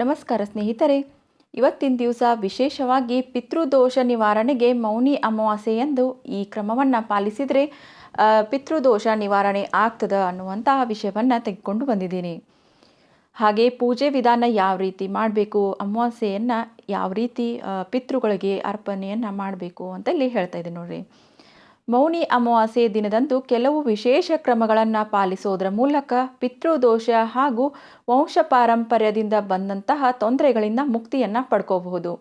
ನಮಸ್ಕಾರ ಸ್ನೇಹಿತರೆ. ಇವತ್ತಿನ ದಿವಸ ವಿಶೇಷವಾಗಿ ಪಿತೃದೋಷ ನಿವಾರಣೆಗೆ ಮೌನಿ ಅಮಾವಾಸ್ಯೆಯಂದು ಈ ಕ್ರಮವನ್ನು ಪಾಲಿಸಿದರೆ ಪಿತೃದೋಷ ನಿವಾರಣೆ ಆಗ್ತದ ಅನ್ನುವಂತಹ ವಿಷಯವನ್ನು ತೆಗೆದುಕೊಂಡು ಬಂದಿದ್ದೀನಿ. ಹಾಗೆ ಪೂಜೆ ವಿಧಾನ ಯಾವ ರೀತಿ ಮಾಡಬೇಕು, ಅಮಾವಾಸ್ಯೆಯನ್ನು ಯಾವ ರೀತಿ ಪಿತೃಗಳಿಗೆ ಅರ್ಪಣೆಯನ್ನು ಮಾಡಬೇಕು ಅಂತ ಇಲ್ಲಿ ಹೇಳ್ತಾ ಇದ್ದೀನಿ ನೋಡ್ರಿ. ಮೌನಿ ಅಮಾವಾಸ್ಯೆ ದಿನದಂದು ಕೆಲವು ವಿಶೇಷ ಕ್ರಮಗಳನ್ನು ಪಾಲಿಸೋದರ ಮೂಲಕ ಪಿತೃದೋಷ ಹಾಗೂ ವಂಶ ಪಾರಂಪರ್ಯದಿಂದ ಬಂದಂತಹ ತೊಂದರೆಗಳಿಂದ ಮುಕ್ತಿಯನ್ನು ಪಡ್ಕೋಬಹುದು.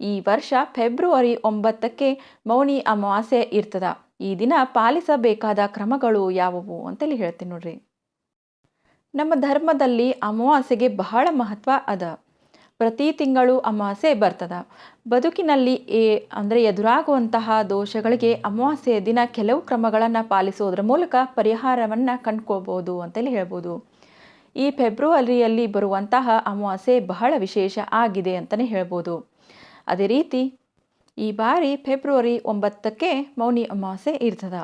ಈ ವರ್ಷ ಫೆಬ್ರವರಿ ಒಂಬತ್ತಕ್ಕೆ ಮೌನಿ ಅಮಾವಾಸ್ಯೆ ಇರ್ತದ. ಈ ದಿನ ಪಾಲಿಸಬೇಕಾದ ಕ್ರಮಗಳು ಯಾವುವು ಅಂತೇಳಿ ಹೇಳ್ತೀನಿ ನೋಡ್ರಿ. ನಮ್ಮ ಧರ್ಮದಲ್ಲಿ ಅಮಾವಾಸ್ಯೆಗೆ ಬಹಳ ಮಹತ್ವ ಅದ. ಪ್ರತಿ ತಿಂಗಳು ಅಮಾವಾಸ್ಯೆ ಬರ್ತದ. ಬದುಕಿನಲ್ಲಿ ಏ ಅಂದರೆ ಎದುರಾಗುವಂತಹ ದೋಷಗಳಿಗೆ ಅಮಾವಾಸ್ಯೆಯ ದಿನ ಕೆಲವು ಕ್ರಮಗಳನ್ನು ಪಾಲಿಸೋದ್ರ ಮೂಲಕ ಪರಿಹಾರವನ್ನು ಕಂಡ್ಕೋಬೋದು ಅಂತೇಳಿ ಹೇಳ್ಬೋದು. ಈ ಫೆಬ್ರವರಿಯಲ್ಲಿ ಬರುವಂತಹ ಅಮಾವಾಸ್ಯೆ ಬಹಳ ವಿಶೇಷ ಆಗಿದೆ ಅಂತಲೇ ಹೇಳ್ಬೋದು. ಅದೇ ರೀತಿ ಈ ಬಾರಿ ಫೆಬ್ರವರಿ ಒಂಬತ್ತಕ್ಕೆ ಮೌನಿ ಅಮಾವಾಸ್ಯೆ ಇರ್ತದ.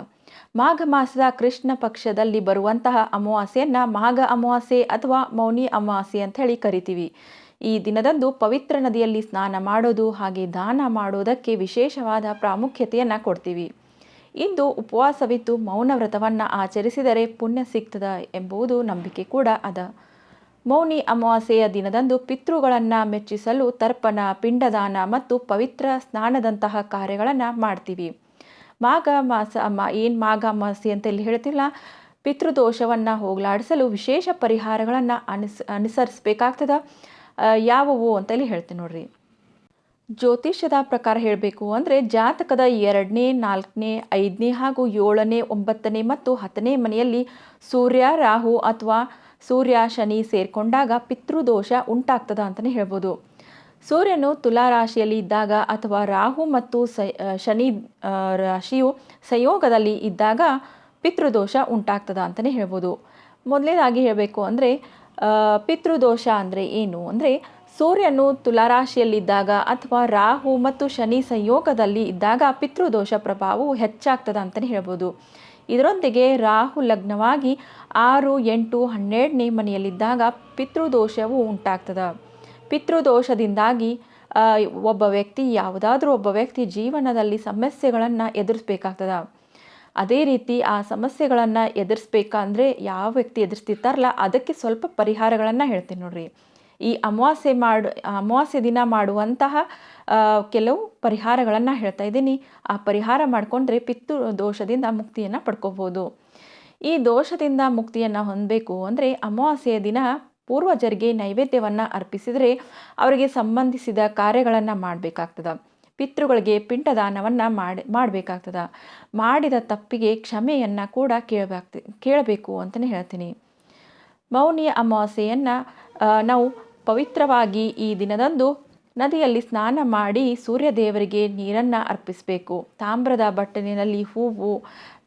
ಮಾಘ ಮಾಸದ ಕೃಷ್ಣ ಪಕ್ಷದಲ್ಲಿ ಬರುವಂತಹ ಅಮಾವಾಸ್ಯೆಯನ್ನು ಮಾಘ ಅಮಾವಾಸ್ಯೆ ಅಥವಾ ಮೌನಿ ಅಮಾವಾಸ್ಯೆ ಅಂತ ಹೇಳಿ ಕರಿತೀವಿ. ಈ ದಿನದಂದು ಪವಿತ್ರ ನದಿಯಲ್ಲಿ ಸ್ನಾನ ಮಾಡೋದು ಹಾಗೆ ದಾನ ಮಾಡೋದಕ್ಕೆ ವಿಶೇಷವಾದ ಪ್ರಾಮುಖ್ಯತೆಯನ್ನು ಕೊಡ್ತೀವಿ. ಇಂದು ಉಪವಾಸವಿದ್ದು ಮೌನ ವ್ರತವನ್ನು ಆಚರಿಸಿದರೆ ಪುಣ್ಯ ಸಿಗ್ತದ ಎಂಬುದು ನಂಬಿಕೆ ಕೂಡ ಅದ. ಮೌನಿ ಅಮಾವಾಸ್ಯೆಯ ದಿನದಂದು ಪಿತೃಗಳನ್ನು ಮೆಚ್ಚಿಸಲು ತರ್ಪಣ, ಪಿಂಡದಾನ ಮತ್ತು ಪವಿತ್ರ ಸ್ನಾನದಂತಹ ಕಾರ್ಯಗಳನ್ನು ಮಾಡ್ತೀವಿ. ಮಾಘ ಮಾಸ ಅಮ್ಮ ಏನು ಮಾಘ ಅಮಾವಾಸ್ಯೆ ಅಂತ ಇಲ್ಲಿ ಹೇಳ್ತಿಲ್ಲ, ಪಿತೃದೋಷವನ್ನು ಹೋಗಲಾಡಿಸಲು ವಿಶೇಷ ಪರಿಹಾರಗಳನ್ನು ಅನುಸ್, ಅನುಸರಿಸಬೇಕಾಗ್ತದ. ಯಾವುವು ಅಂತೇಳಿ ಹೇಳ್ತೀನಿ ನೋಡ್ರಿ. ಜ್ಯೋತಿಷ್ಯದ ಪ್ರಕಾರ ಹೇಳಬೇಕು ಅಂದರೆ ಜಾತಕದ ಎರಡನೇ, ನಾಲ್ಕನೇ, ಐದನೇ ಹಾಗೂ ಏಳನೇ, ಒಂಬತ್ತನೇ ಮತ್ತು ಹತ್ತನೇ ಮನೆಯಲ್ಲಿ ಸೂರ್ಯ, ರಾಹು ಅಥವಾ ಸೂರ್ಯ, ಶನಿ ಸೇರಿಕೊಂಡಾಗ ಪಿತೃದೋಷ ಉಂಟಾಗ್ತದ ಅಂತಲೇ ಹೇಳ್ಬೋದು. ಸೂರ್ಯನು ತುಲಾ ರಾಶಿಯಲ್ಲಿ ಇದ್ದಾಗ ಅಥವಾ ರಾಹು ಮತ್ತು ಶನಿ ರಾಶಿಯು ಸಂಯೋಗದಲ್ಲಿ ಇದ್ದಾಗ ಪಿತೃದೋಷ ಉಂಟಾಗ್ತದ ಅಂತಲೇ ಹೇಳ್ಬೋದು. ಮೊದಲನೇದಾಗಿ ಹೇಳಬೇಕು ಅಂದರೆ ಪಿತೃದೋಷ ಅಂದರೆ ಏನು? ಅಂದರೆ ಸೂರ್ಯನು ತುಲಾರಾಶಿಯಲ್ಲಿದ್ದಾಗ ಅಥವಾ ರಾಹು ಮತ್ತು ಶನಿ ಸಂಯೋಗದಲ್ಲಿ ಇದ್ದಾಗ ಪಿತೃದೋಷ ಪ್ರಭಾವವು ಹೆಚ್ಚಾಗ್ತದೆ ಅಂತಲೇ ಹೇಳ್ಬೋದು. ಇದರೊಂದಿಗೆ ರಾಹು ಲಗ್ನವಾಗಿ ಆರು, ಎಂಟು, ಹನ್ನೆರಡನೇ ಮನೆಯಲ್ಲಿದ್ದಾಗ ಪಿತೃದೋಷವು ಉಂಟಾಗ್ತದೆ. ಪಿತೃದೋಷದಿಂದಾಗಿ ಒಬ್ಬ ವ್ಯಕ್ತಿ, ಯಾವುದಾದ್ರೂ ಒಬ್ಬ ವ್ಯಕ್ತಿ ಜೀವನದಲ್ಲಿ ಸಮಸ್ಯೆಗಳನ್ನು ಎದುರಿಸ್ಬೇಕಾಗ್ತದ. ಅದೇ ರೀತಿ ಆ ಸಮಸ್ಯೆಗಳನ್ನು ಎದುರಿಸ್ಬೇಕಂದ್ರೆ ಯಾವ ವ್ಯಕ್ತಿ ಎದುರಿಸ್ತಿರ್ತಾರಲ್ಲ, ಅದಕ್ಕೆ ಸ್ವಲ್ಪ ಪರಿಹಾರಗಳನ್ನು ಹೇಳ್ತೀನಿ ನೋಡ್ರಿ. ಈ ಅಮಾವಾಸ್ಯೆ ಮಾಡು, ಅಮಾವಾಸ್ಯೆ ದಿನ ಮಾಡುವಂತಹ ಕೆಲವು ಪರಿಹಾರಗಳನ್ನು ಹೇಳ್ತಾ ಇದ್ದೀನಿ. ಆ ಪರಿಹಾರ ಮಾಡಿಕೊಂಡ್ರೆ ಪಿತ್ತು ದೋಷದಿಂದ ಮುಕ್ತಿಯನ್ನು ಪಡ್ಕೋಬೋದು ಈ ದೋಷದಿಂದ ಮುಕ್ತಿಯನ್ನು ಹೊಂದಬೇಕು ಅಂದರೆ ಅಮಾವಾಸ್ಯೆಯ ದಿನ ಪೂರ್ವಜರಿಗೆ ನೈವೇದ್ಯವನ್ನು ಅರ್ಪಿಸಿದರೆ ಅವರಿಗೆ ಸಂಬಂಧಿಸಿದ ಕಾರ್ಯಗಳನ್ನು ಮಾಡಬೇಕಾಗ್ತದ. ಪಿತೃಗಳಿಗೆ ಪಿಂಡದಾನವನ್ನು ಮಾಡಿ, ಮಾಡಬೇಕಾಗ್ತದೆ. ಮಾಡಿದ ತಪ್ಪಿಗೆ ಕ್ಷಮೆಯನ್ನು ಕೂಡ ಕೇಳಬೇಕು ಕೇಳಬೇಕು ಅಂತಲೇ ಹೇಳ್ತೀನಿ. ಮೌನಿಯ ಅಮಾವಾಸ್ಯೆಯನ್ನು ನಾವು ಪವಿತ್ರವಾಗಿ ಈ ದಿನದಂದು ನದಿಯಲ್ಲಿ ಸ್ನಾನ ಮಾಡಿ ಸೂರ್ಯ ದೇವರಿಗೆ ನೀರನ್ನು ಅರ್ಪಿಸಬೇಕು. ತಾಮ್ರದ ಬಟ್ಟಲಿನಲ್ಲಿ ಹೂವು,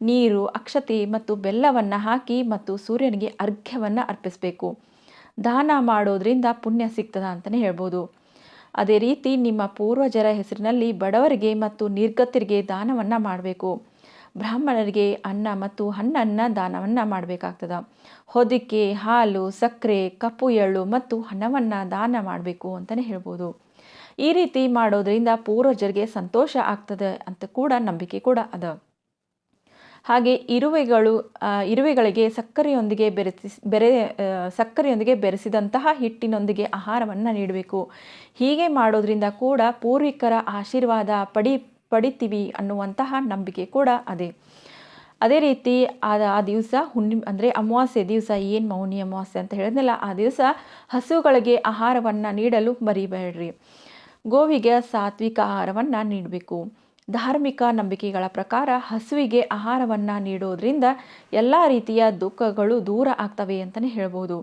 ನೀರು, ಅಕ್ಷತೆ ಮತ್ತು ಬೆಲ್ಲವನ್ನು ಹಾಕಿ ಮತ್ತು ಸೂರ್ಯನಿಗೆ ಅರ್ಘ್ಯವನ್ನು ಅರ್ಪಿಸಬೇಕು. ದಾನ ಮಾಡೋದ್ರಿಂದ ಪುಣ್ಯ ಸಿಗ್ತದ ಅಂತಲೇ ಹೇಳ್ಬೋದು. ಅದೇ ರೀತಿ ನಿಮ್ಮ ಪೂರ್ವಜರ ಹೆಸರಿನಲ್ಲಿ ಬಡವರಿಗೆ ಮತ್ತು ನಿರ್ಗತರಿಗೆ ದಾನವನ್ನು ಮಾಡಬೇಕು. ಬ್ರಾಹ್ಮಣರಿಗೆ ಅನ್ನ ಮತ್ತು ಹಣ್ಣನ್ನು ದಾನವನ್ನು ಮಾಡಬೇಕಾಗ್ತದ. ಹೊದಿಕೆ, ಹಾಲು, ಸಕ್ಕರೆ, ಕಪ್ಪು ಎಳ್ಳು ಮತ್ತು ಹಣವನ್ನು ದಾನ ಮಾಡಬೇಕು ಅಂತಲೇ ಹೇಳ್ಬೋದು. ಈ ರೀತಿ ಮಾಡೋದರಿಂದ ಪೂರ್ವಜರಿಗೆ ಸಂತೋಷ ಆಗ್ತದೆ ಅಂತ ಕೂಡ ನಂಬಿಕೆ ಕೂಡ ಅದ. ಹಾಗೆ ಇರುವೆಗಳು ಇರುವೆಗಳಿಗೆ ಸಕ್ಕರೆಯೊಂದಿಗೆ ಬೆರೆಸಿ, ಬೆರೆ ಸಕ್ಕರೆಯೊಂದಿಗೆ ಬೆರೆಸಿದಂತಹ ಹಿಟ್ಟಿನೊಂದಿಗೆ ಆಹಾರವನ್ನು ನೀಡಬೇಕು. ಹೀಗೆ ಮಾಡೋದ್ರಿಂದ ಕೂಡ ಪೂರ್ವಿಕರ ಆಶೀರ್ವಾದ ಪಡಿ, ಪಡಿತೀವಿ ಅನ್ನುವಂತಹ ನಂಬಿಕೆ ಕೂಡ ಅದೇ. ಅದೇ ರೀತಿ ಆ ಆ ದಿವಸ ಹುಣ್ಣಿ ಅಂದರೆ ಅಮಾವಾಸ್ಯೆ ದಿವಸ, ಏನು ಮೌನಿ ಅಮಾವಾಸ್ಯೆ ಅಂತ ಹೇಳಿದ್ನಲ್ಲ, ಆ ದಿವಸ ಹಸುಗಳಿಗೆ ಆಹಾರವನ್ನು ನೀಡಲು ಮರಿಬೇಡ್ರಿ. ಗೋವಿಗೆ ಸಾತ್ವಿಕ ಆಹಾರವನ್ನು ನೀಡಬೇಕು. ಧಾರ್ಮಿಕ ನಂಬಿಕೆಗಳ ಪ್ರಕಾರ ಹಸುವಿಗೆ ಆಹಾರವನ್ನು ನೀಡೋದ್ರಿಂದ ಎಲ್ಲ ರೀತಿಯ ದುಃಖಗಳು ದೂರ ಆಗ್ತವೆ ಅಂತಲೇ ಹೇಳ್ಬೋದು.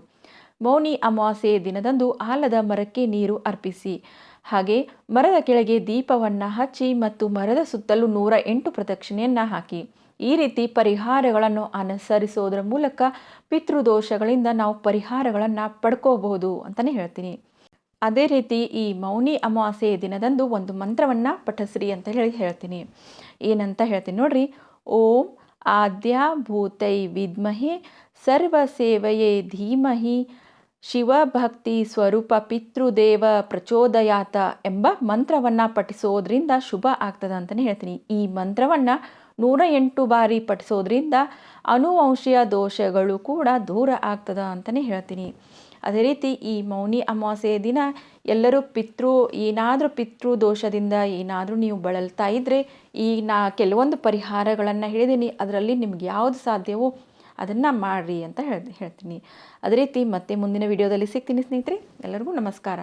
ಮೌನಿ ಅಮಾವಾಸ್ಯೆ ದಿನದಂದು ಆಲದ ಮರಕ್ಕೆ ನೀರು ಅರ್ಪಿಸಿ. ಹಾಗೆ ಮರದ ಕೆಳಗೆ ದೀಪವನ್ನು ಹಚ್ಚಿ ಮತ್ತು ಮರದ ಸುತ್ತಲೂ ನೂರ ಎಂಟು ಪ್ರದಕ್ಷಿಣೆಯನ್ನು ಹಾಕಿ. ಈ ರೀತಿ ಪರಿಹಾರಗಳನ್ನು ಅನುಸರಿಸೋದ್ರ ಮೂಲಕ ಪಿತೃದೋಷಗಳಿಂದ ನಾವು ಪರಿಹಾರಗಳನ್ನು ಪಡ್ಕೋಬಹುದು ಅಂತಲೇ ಹೇಳ್ತೀನಿ. ಅದೇ ರೀತಿ ಈ ಮೌನಿ ಅಮಾವಾಸ್ಯೆಯ ದಿನದಂದು ಒಂದು ಮಂತ್ರವನ್ನು ಪಠಸ್ರಿ ಅಂತ ಹೇಳಿ ಹೇಳ್ತೀನಿ. ಏನಂತ ಹೇಳ್ತೀನಿ ನೋಡ್ರಿ. ಓಂ ಆದ್ಯ ಭೂತೈ ವಿದ್ಮಹಿ ಸರ್ವ ಸೇವೆಯೇ ಧೀಮಹಿ ಶಿವಭಕ್ತಿ ಸ್ವರೂಪ ಪಿತೃದೇವ ಪ್ರಚೋದಯಾತ ಎಂಬ ಮಂತ್ರವನ್ನು ಪಠಿಸೋದ್ರಿಂದ ಶುಭ ಆಗ್ತದೆ ಅಂತಲೇ ಹೇಳ್ತೀನಿ. ಈ ಮಂತ್ರವನ್ನು ನೂರ ಎಂಟು ಬಾರಿ ಪಠಿಸೋದ್ರಿಂದ ಅನುವಂಶೀಯ ದೋಷಗಳು ಕೂಡ ದೂರ ಆಗ್ತದ ಅಂತಲೇ ಹೇಳ್ತೀನಿ. ಅದೇ ರೀತಿ ಈ ಮೌನಿ ಅಮಾವಾಸ್ಯೆಯ ದಿನ ಎಲ್ಲರೂ ಪಿತೃ, ಏನಾದರೂ ಪಿತೃ ದೋಷದಿಂದ ಏನಾದರೂ ನೀವು ಬಳಲ್ತಾ ಇದ್ದರೆ ಈ ನಾ ಕೆಲವೊಂದು ಪರಿಹಾರಗಳನ್ನು ಹೇಳಿದ್ದೀನಿ ಅದರಲ್ಲಿ ನಿಮ್ಗೆ ಯಾವುದು ಸಾಧ್ಯವೋ ಅದನ್ನು ಮಾಡಿರಿ ಅಂತ ಹೇಳಿ ಹೇಳ್ತೀನಿ. ಅದೇ ರೀತಿ ಮತ್ತೆ ಮುಂದಿನ ವಿಡಿಯೋದಲ್ಲಿ ಸಿಗ್ತೀನಿ ಸ್ನೇಹಿತರೆ. ಎಲ್ಲರಿಗೂ ನಮಸ್ಕಾರ.